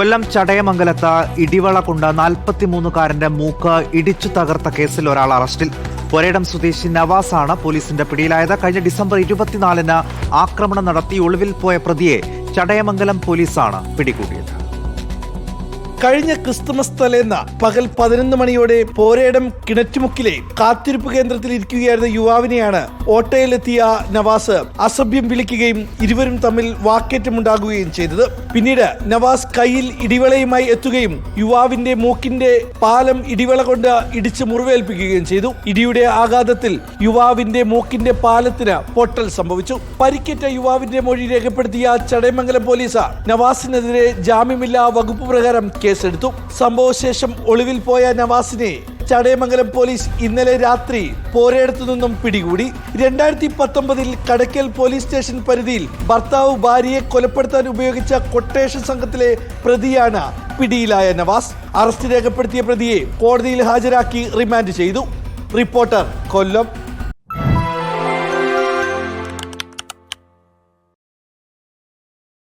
കൊല്ലം ചടയമംഗലത്ത് ഇടിവള കൊണ്ട് നാൽപ്പത്തിമൂന്നുകാരന്റെ മൂക്ക് ഇടിച്ചു തകർത്ത കേസിൽ ഒരാൾ അറസ്റ്റിൽ. ഒരേടം സ്വദേശി നവാസാണ് പോലീസിന്റെ പിടിയിലായത്. കഴിഞ്ഞ ഡിസംബർ ഇരുപത്തിനാലിന് ആക്രമണം നടത്തി ഒളിവിൽ പോയ പ്രതിയെ ചടയമംഗലം പോലീസാണ് പിടികൂടിയത്. കഴിഞ്ഞ ക്രിസ്തുമസ് തലേന്ന പകൽ പതിനൊന്ന് മണിയോടെ പോരേടം കിണറ്റുമുക്കിലെ കാത്തിരിപ്പ് കേന്ദ്രത്തിൽ ഇരിക്കുകയായിരുന്ന യുവാവിനെയാണ് ഓട്ടോയിലെത്തിയ നവാസ് അസഭ്യം വിളിക്കുകയും ഇരുവരും തമ്മിൽ വാക്കേറ്റമുണ്ടാകുകയും ചെയ്തത്. പിന്നീട് നവാസ് കയ്യിൽ ഇടിവളയുമായി എത്തുകയും യുവാവിന്റെ മൂക്കിന്റെ പാലം ഇടിവള കൊണ്ട് ഇടിച്ച് മുറിവേൽപ്പിക്കുകയും ചെയ്തു. ഇടിയുടെ ആഘാതത്തിൽ യുവാവിന്റെ മൂക്കിന്റെ പാലത്തിന് പൊട്ടൽ സംഭവിച്ചു. പരിക്കേറ്റ യുവാവിന്റെ മൊഴി രേഖപ്പെടുത്തിയ ചടയമംഗലം പോലീസ് നവാസിനെതിരെ ജാമ്യമില്ലാ വകുപ്പ് പ്രകാരം കേസെടുത്തു. സംഭവശേഷം ഒളിവിൽ പോയ നവാസിനെ ചടയമംഗലം പോലീസ് ഇന്നലെ രാത്രി പോരയിടത്തു നിന്നും പിടികൂടി. രണ്ടായിരത്തി പത്തൊമ്പതിൽ കടക്കൽ പോലീസ് സ്റ്റേഷൻ പരിധിയിൽ ഭർത്താവ് ഭാര്യയെ കൊലപ്പെടുത്താൻ ഉപയോഗിച്ച കൊട്ടേഷൻ സംഘത്തിലെ പ്രതിയാണ് പിടിയിലായ നവാസ്. അറസ്റ്റ് രേഖപ്പെടുത്തിയ പ്രതിയെ കോടതിയിൽ ഹാജരാക്കി റിമാൻഡ് ചെയ്തു. റിപ്പോർട്ടർ കൊല്ലം.